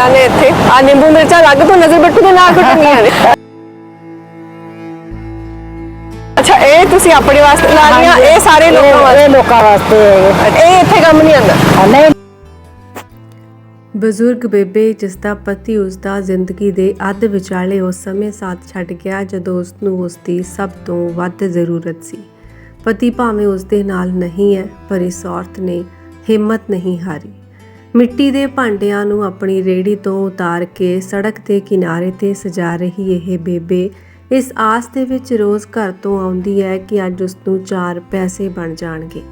ਇਹਨਾਂ ਨੇ ਇੱਥੇ। ਆ ਨਿੰਬੂ ਮਿਰਚਾਂ ਲੱਗ ਤੋਂ ਨਜ਼ਰ ਬੱਟੂ ਦੇ ਨਾਲ ਟੰਗੀਆਂ ਨੇ। ਅੱਛਾ ਇਹ ਤੁਸੀਂ ਆਪਣੇ ਵਾਸਤੇ ਲਾ ਲਈਆਂ ਇਹ ਸਾਰੇ ਲੋਕਾਂ ਵਾਸਤੇ? ਇਹ ਲੋਕਾਂ ਵਾਸਤੇ। ਇਹ ਇੱਥੇ ਕੰਮ ਨਹੀਂ ਆਉਂਦਾ? ਨਹੀਂ। ਬਜ਼ੁਰਗ ਬੇਬੇ ਜਿਸ ਦਾ ਪਤੀ ਉਸ ਦਾ ਜ਼ਿੰਦਗੀ ਦੇ ਅੱਧ ਵਿਚਾਲੇ ਉਸ ਸਮੇਂ ਸਾਥ ਛੱਡ ਗਿਆ ਜਦੋਂ ਉਸ ਨੂੰ ਉਸ ਦੀ ਸਭ ਤੋਂ ਵੱਧ ਜ਼ਰੂਰਤ ਸੀ। ਪਤੀ ਭਾਵੇਂ ਉਸ ਦੇ ਨਾਲ ਨਹੀਂ ਹੈ ਪਰ ਇਸ ਔਰਤ ਨੇ ਹਿੰਮਤ ਨਹੀਂ ਹਾਰੀ। ਮਿੱਟੀ ਦੇ ਭਾਂਡਿਆਂ ਨੂੰ ਆਪਣੀ ਰੇੜੀ ਤੋਂ ਉਤਾਰ ਕੇ ਸੜਕ ਦੇ ਕਿਨਾਰੇ ਤੇ ਸਜਾ ਰਹੀ ਇਹ ਬੇਬੇ, ਇਸ ਆਸ ਦੇ ਵਿੱਚ ਰੋਜ਼ ਘਰ ਤੋਂ ਆਉਂਦੀ ਹੈ ਕਿ ਅੱਜ ਉਸ ਨੂੰ ਚਾਰ ਪੈਸੇ ਬਣ ਜਾਣਗੇ।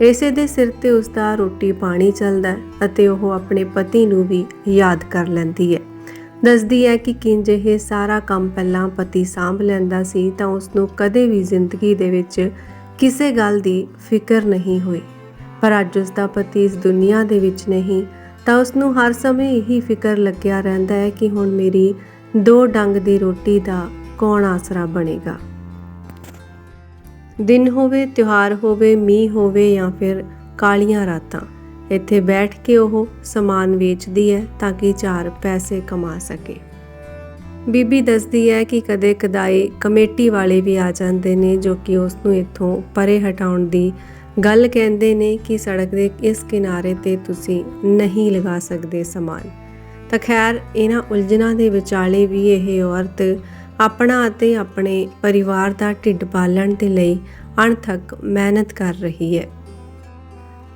ਇਸੇ ਦੇ ਸਿਰ ਤੇ ਉਸ ਦਾ ਰੋਟੀ ਪਾਣੀ ਚੱਲਦਾ ਅਤੇ ਉਹ ਆਪਣੇ ਪਤੀ ਨੂੰ ਵੀ ਯਾਦ ਕਰ ਲੈਂਦੀ ਹੈ। ਦੱਸਦੀ ਹੈ ਕਿ ਕਿੰਜ ਇਹ ਸਾਰਾ ਕੰਮ ਪਹਿਲਾਂ ਪਤੀ ਸਾਂਭ ਲੈਂਦਾ ਸੀ ਤਾਂ ਉਸ ਨੂੰ ਕਦੇ ਵੀ ਜ਼ਿੰਦਗੀ ਦੇ ਵਿੱਚ ਕਿਸੇ ਗੱਲ ਦੀ ਫਿਕਰ ਨਹੀਂ ਹੋਈ। ਪਰ ਅੱਜ ਉਸ ਦਾ ਪਤੀ ਇਸ ਦੁਨੀਆ ਦੇ ਵਿੱਚ ਨਹੀਂ, ਤਾਂ ਉਸ ਨੂੰ ਹਰ ਸਮੇਂ ਇਹੀ ਫਿਕਰ ਲੱਗਿਆ ਰਹਿੰਦਾ ਹੈ ਕਿ ਹੁਣ ਮੇਰੀ ਦੋ ਡੰਗ ਦੀ ਰੋਟੀ ਦਾ ਕੌਣ ਆਸਰਾ ਬਣੇਗਾ। ਦਿਨ ਹੋਵੇ, ਤਿਉਹਾਰ ਹੋਵੇ, ਮੀਂਹ ਹੋਵੇ ਜਾਂ ਫਿਰ ਕਾਲੀਆਂ ਰਾਤਾਂ, ਇੱਥੇ ਬੈਠ ਕੇ ਉਹ ਸਮਾਨ ਵੇਚਦੀ ਹੈ ਤਾਂ ਕਿ ਚਾਰ ਪੈਸੇ ਕਮਾ ਸਕੇ। ਬੀਬੀ ਦੱਸਦੀ ਹੈ ਕਿ ਕਦੇ ਕਦਾਈ ਕਮੇਟੀ ਵਾਲੇ ਵੀ ਆ ਜਾਂਦੇ ਨੇ ਜੋ ਕਿ ਉਸ ਨੂੰ ਇੱਥੋਂ ਪਰੇ ਹਟਾਉਣ ਦੀ ਗੱਲ ਕਹਿੰਦੇ ਨੇ ਕਿ ਸੜਕ ਦੇ ਇਸ ਕਿਨਾਰੇ ਤੇ ਤੁਸੀਂ ਨਹੀਂ ਲਗਾ ਸਕਦੇ ਸਮਾਨ। ਤਾਂ ਖੈਰ, ਇਹਨਾਂ ਉਲਝਣਾਂ ਦੇ ਵਿਚਾਲੇ ਵੀ ਇਹ ਔਰਤ ਆਪਣਾ ਅਤੇ ਆਪਣੇ ਪਰਿਵਾਰ ਦਾ ਢਿੱਡ ਪਾਲਣ ਦੇ ਲਈ ਅਣਥੱਕ ਮਿਹਨਤ ਕਰ ਰਹੀ ਹੈ।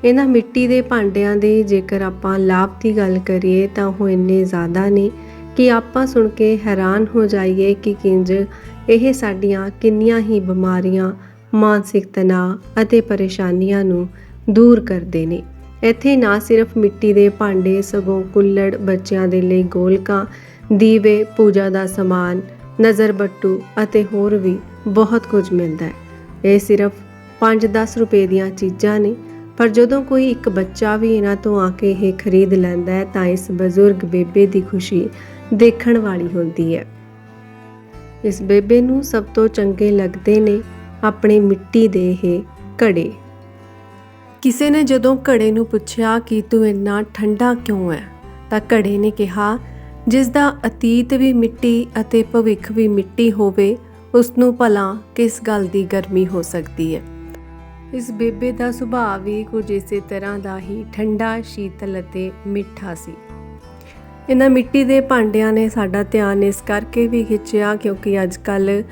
ਇਹਨਾਂ ਮਿੱਟੀ ਦੇ ਭਾਂਡਿਆਂ ਦੇ ਜੇਕਰ ਆਪਾਂ ਲਾਭ ਦੀ ਗੱਲ ਕਰੀਏ ਤਾਂ ਉਹ ਇੰਨੇ ਜ਼ਿਆਦਾ ਨੇ ਕਿ ਆਪਾਂ ਸੁਣ ਕੇ ਹੈਰਾਨ ਹੋ ਜਾਈਏ ਕਿ ਕਿੰਜ ਇਹ ਸਾਡੀਆਂ ਕਿੰਨੀਆਂ ਹੀ ਬਿਮਾਰੀਆਂ ਮਾਨਸਿਕ ਤਣਾਅ ਅਤੇ ਪਰੇਸ਼ਾਨੀਆਂ ਨੂੰ ਦੂਰ ਕਰਦੇ ਨੇ। ਇੱਥੇ ਨਾ ਸਿਰਫ ਮਿੱਟੀ ਦੇ ਭਾਂਡੇ, ਸਗੋਂ ਕੁੱਲੜ ਬੱਚਿਆਂ ਦੇ ਲਈ ਗੋਲਕਾਂ, ਦੀਵੇ, ਪੂਜਾ ਦਾ ਸਮਾਨ ਨਜ਼ਰ ਬੱਟੂ ਅਤੇ ਹੋਰ ਵੀ ਬਹੁਤ ਕੁਝ ਮਿਲਦਾ ਹੈ। ਇਹ ਸਿਰਫ 5-10 ਰੁਪਏ ਦੀਆਂ ਚੀਜ਼ਾਂ ਨੇ, ਪਰ ਜਦੋਂ ਕੋਈ ਇੱਕ ਬੱਚਾ ਵੀ ਇਹਨਾਂ ਤੋਂ ਆ ਕੇ ਇਹ ਖਰੀਦ ਲੈਂਦਾ ਹੈ, ਤਾਂ ਇਸ ਬਜ਼ੁਰਗ ਬੇਬੇ ਦੀ ਖੁਸ਼ੀ ਦੇਖਣ ਵਾਲੀ ਹੁੰਦੀ ਹੈ। ਇਸ ਬੇਬੇ ਨੂੰ ਸਭ ਤੋਂ ਚੰਗੇ ਲੱਗਦੇ ਨੇ ਆਪਣੇ ਮਿੱਟੀ ਦੇ ਇਹ ਘੜੇ। ਕਿਸੇ ਨੇ ਜਦੋਂ ਘੜੇ ਨੂੰ ਪੁੱਛਿਆ ਕਿ ਤੂੰ ਇੰਨਾ ਠੰਡਾ ਕਿਉਂ ਹੈ ਤਾਂ ਘੜੇ ਨੇ ਕਿਹਾ, ਜਿਸ ਦਾ ਅਤੀਤ ਵੀ ਮਿੱਟੀ ਅਤੇ ਭਵਿੱਖ ਵੀ ਮਿੱਟੀ ਹੋਵੇ ਉਸ ਨੂੰ ਭਲਾ ਕਿਸ ਗੱਲ ਦੀ ਗਰਮੀ ਹੋ ਸਕਦੀ ਹੈ ਇਸ ਬੇਬੇ ਦਾ ਸੁਭਾਅ ਵੀ ਕੁਝ ਇਸੇ ਤਰ੍ਹਾਂ ਦਾ ਹੀ ਠੰਡਾ, ਸ਼ੀਤਲ ਅਤੇ ਮਿੱਠਾ ਸੀ। ਇਹਨਾਂ ਮਿੱਟੀ ਦੇ ਭਾਂਡਿਆਂ ਨੇ ਸਾਡਾ ਧਿਆਨ ਇਸ ਕਰਕੇ ਵੀ ਖਿੱਚਿਆ ਕਿਉਂਕਿ ਅੱਜ ਕੱਲ੍ਹ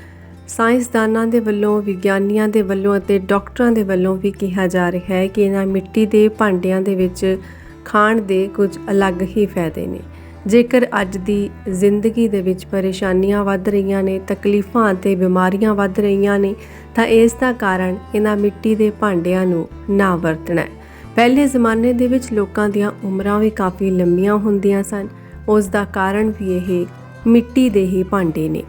ਸਾਇੰਸਦਾਨਾਂ ਦੇ ਵੱਲੋਂ, ਵਿਗਿਆਨੀਆਂ ਦੇ ਵੱਲੋਂ ਅਤੇ ਡਾਕਟਰਾਂ ਦੇ ਵੱਲੋਂ ਵੀ ਕਿਹਾ ਜਾ ਰਿਹਾ ਹੈ ਕਿ ਇਹਨਾਂ ਮਿੱਟੀ ਦੇ ਭਾਂਡਿਆਂ ਦੇ ਵਿੱਚ ਖਾਣ ਦੇ ਕੁਝ ਅਲੱਗ ਹੀ ਫਾਇਦੇ ਨੇ। ਜੇਕਰ ਅੱਜ ਦੀ ਜ਼ਿੰਦਗੀ ਦੇ ਵਿੱਚ ਪਰੇਸ਼ਾਨੀਆਂ ਵੱਧ ਰਹੀਆਂ ਨੇ, ਤਕਲੀਫਾਂ ਅਤੇ ਬਿਮਾਰੀਆਂ ਵੱਧ ਰਹੀਆਂ ਨੇ, ਤਾਂ ਇਸ ਦਾ ਕਾਰਨ ਇਹਨਾਂ ਮਿੱਟੀ ਦੇ ਭਾਂਡਿਆਂ ਨੂੰ ਨਾ ਵਰਤਣਾ ਹੈ। ਪਹਿਲੇ ਜ਼ਮਾਨੇ ਦੇ ਵਿੱਚ ਲੋਕਾਂ ਦੀਆਂ ਉਮਰਾਂ ਵੀ ਕਾਫੀ ਲੰਮੀਆਂ ਹੁੰਦੀਆਂ ਸਨ। ਉਸ ਦਾ ਕਾਰਨ ਵੀ ਇਹ ਮਿੱਟੀ ਦੇ ਹੀ ਭਾਂਡੇ ਨੇ।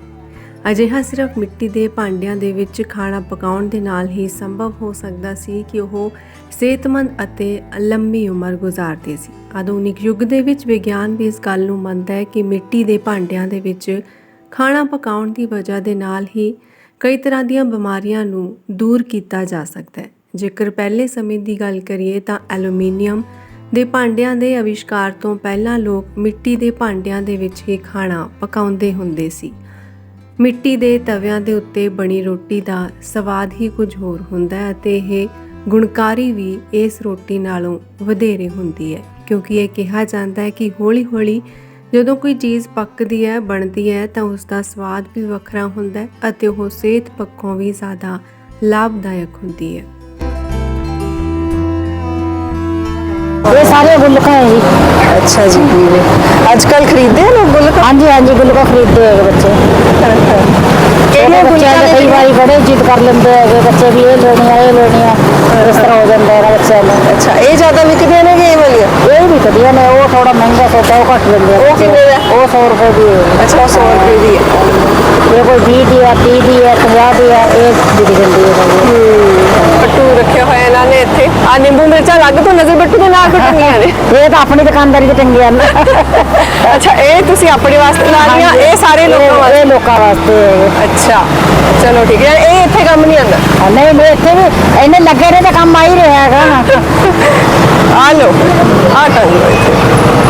ਅਜਿਹਾ ਸਿਰਫ ਮਿੱਟੀ ਦੇ ਭਾਂਡਿਆਂ ਦੇ ਵਿੱਚ ਖਾਣਾ ਪਕਾਉਣ ਦੇ ਨਾਲ ਹੀ ਸੰਭਵ ਹੋ ਸਕਦਾ ਸੀ ਕਿ ਉਹ ਸਿਹਤਮੰਦ ਅਤੇ ਲੰਮੀ ਉਮਰ ਗੁਜ਼ਾਰਦੇ ਸੀ। ਆਧੁਨਿਕ ਯੁੱਗ ਦੇ ਵਿੱਚ ਵਿਗਿਆਨ ਵੀ ਇਸ ਗੱਲ ਨੂੰ ਮੰਨਦਾ ਹੈ ਕਿ ਮਿੱਟੀ ਦੇ ਭਾਂਡਿਆਂ ਦੇ ਵਿੱਚ ਖਾਣਾ ਪਕਾਉਣ ਦੀ ਵਜ੍ਹਾ ਦੇ ਨਾਲ ਹੀ ਕਈ ਤਰ੍ਹਾਂ ਦੀਆਂ ਬਿਮਾਰੀਆਂ ਨੂੰ ਦੂਰ ਕੀਤਾ ਜਾ ਸਕਦਾ ਹੈ। ਜੇਕਰ ਪਹਿਲੇ ਸਮੇਂ ਦੀ ਗੱਲ ਕਰੀਏ ਤਾਂ ਐਲੂਮੀਨੀਅਮ ਦੇ ਭਾਂਡਿਆਂ ਦੇ ਅਵਿਸ਼ਕਾਰ ਤੋਂ ਪਹਿਲਾਂ ਲੋਕ ਮਿੱਟੀ ਦੇ ਭਾਂਡਿਆਂ ਦੇ ਵਿੱਚ ਹੀ ਖਾਣਾ ਪਕਾਉਂਦੇ ਹੁੰਦੇ ਸੀ। ਮਿੱਟੀ ਦੇ ਤਵਿਆਂ ਦੇ ਉੱਤੇ ਬਣੀ ਰੋਟੀ ਦਾ ਸਵਾਦ ਹੀ ਕੁਝ ਹੋਰ ਹੁੰਦਾ ਹੈ ਅਤੇ ਇਹ ਗੁਣਕਾਰੀ ਵੀ ਇਸ ਰੋਟੀ ਨਾਲੋਂ ਵਧੇਰੇ ਹੁੰਦੀ ਹੈ, ਕਿਉਂਕਿ ਇਹ ਕਿਹਾ ਜਾਂਦਾ ਹੈ ਕਿ ਹੌਲੀ-ਹੌਲੀ ਜਦੋਂ ਕੋਈ ਚੀਜ਼ ਪੱਕਦੀ ਹੈ, ਬਣਦੀ ਹੈ, ਤਾਂ ਉਸ ਦਾ ਸਵਾਦ ਵੀ ਵੱਖਰਾ ਹੁੰਦਾ ਹੈ ਅਤੇ ਉਹ ਸਿਹਤ ਪੱਖੋਂ ਵੀ ਜ਼ਿਆਦਾ ਲਾਭਦਾਇਕ ਹੁੰਦੀ ਹੈ। ਇਹ ਸਾਰੇ ਗੁਲਕਾਂ ਹੈ ਜੀ ਅੱਛਾ ਜੀ। ਅੱਜ ਕੱਲ ਖਰੀਦਦੇ ਆ ਲੋਕ ਗੁਲਕ? ਹਾਂਜੀ ਹਾਂਜੀ ਗੁਲਕਾਂ ਖਰੀਦਦੇ ਹੈਗੇ ਬੱਚੇ। ਕਿਹੜੀਆਂ ਬੱਚੇ ਗੁਲਕਾਂ ਕਈ ਨੇ ਵਾਰੀ ਬੜੇ ਜਿੱਦ ਕਰ ਲੈਂਦੇ ਹੈਗੇ ਬੱਚੇ ਵੀ ਇਹ ਲੈਣੀ ਆ ਇਹ ਲੈਣੀ ਆ ਇਸ ਤਰ੍ਹਾਂ ਹੋ ਜਾਂਦਾ ਹੈਗਾ ਬੱਚਿਆਂ ਨੂੰ ਅੱਛਾ ਇਹ ਜ਼ਿਆਦਾ ਵਿਕਦੀਆਂ ਨੇ ਕਿ ਇਹ ਵਾਲੀਆਂ? ਇਹ ਵੀ ਵਧੀਆ ਨੇ ਉਹ ਥੋੜਾ ਮਹਿੰਗਾ ਸੌਦਾ ਉਹ ਘੱਟ ਲੈਂਦੇ ਆ ਉਹ ਕਿੰਨੇ ਦਾ? ਉਹ 100 ਰੁਪਏ ਦੀ ਹੈ। ਅੱਛਾ 100 ਰੁਪਏ ਦੀ ਹੈ। ਇਹ ਕੋਈ 20 ਦੀ ਆ 30 ਦੀ ਆ 50 ਦੀ ਆ ਇਹ ਵਿਕ ਜਾਂਦੀ ਹੈ। ਬੱਟੂ ਰੱਖਿਆ ਹੋਇਆ ਇਹਨਾਂ ਨੇ ਇੱਥੇ। ਆ ਨਿੰਬੂ ਮਿਰਚਾਂ ਲੱਗ ਤੋਂ ਨਜ਼ਰ ਬੱਟੂ ਦੇ ਨਾਲ ਟੰਗੀਆਂ ਨੇ। ਇਹ ਤਾਂ ਆਪਣੀ ਦੁਕਾਨਦਾਰੀ ਤੇ ਟੰਗੀਆਂ ਨੇ। ਅੱਛਾ ਇਹ ਤੁਸੀਂ ਆਪਣੇ ਵਾਸਤੇ ਲਾ ਲਈਆਂ ਇਹ ਸਾਰੇ ਲੋਕਾਂ ਵਾਸਤੇ? ਇਹ ਲੋਕਾਂ ਵਾਸਤੇ। ਅੱਛਾ ਚਲੋ ਠੀਕ ਹੈ। ਇਹ ਇੱਥੇ ਕੰਮ ਨਹੀਂ ਆਉਂਦਾ ਹਾਂ, ਨਹੀਂ ਨਹੀਂ ਇੱਥੇ ਵੀ ਇਹਨੇ ਲੱਗੇ ਨੇ ਤਾਂ ਕੰਮ ਆ ਹੀ ਰਿਹਾ ਹੈਗਾ। ਆ ਲੋ ਆ ਟੰਗ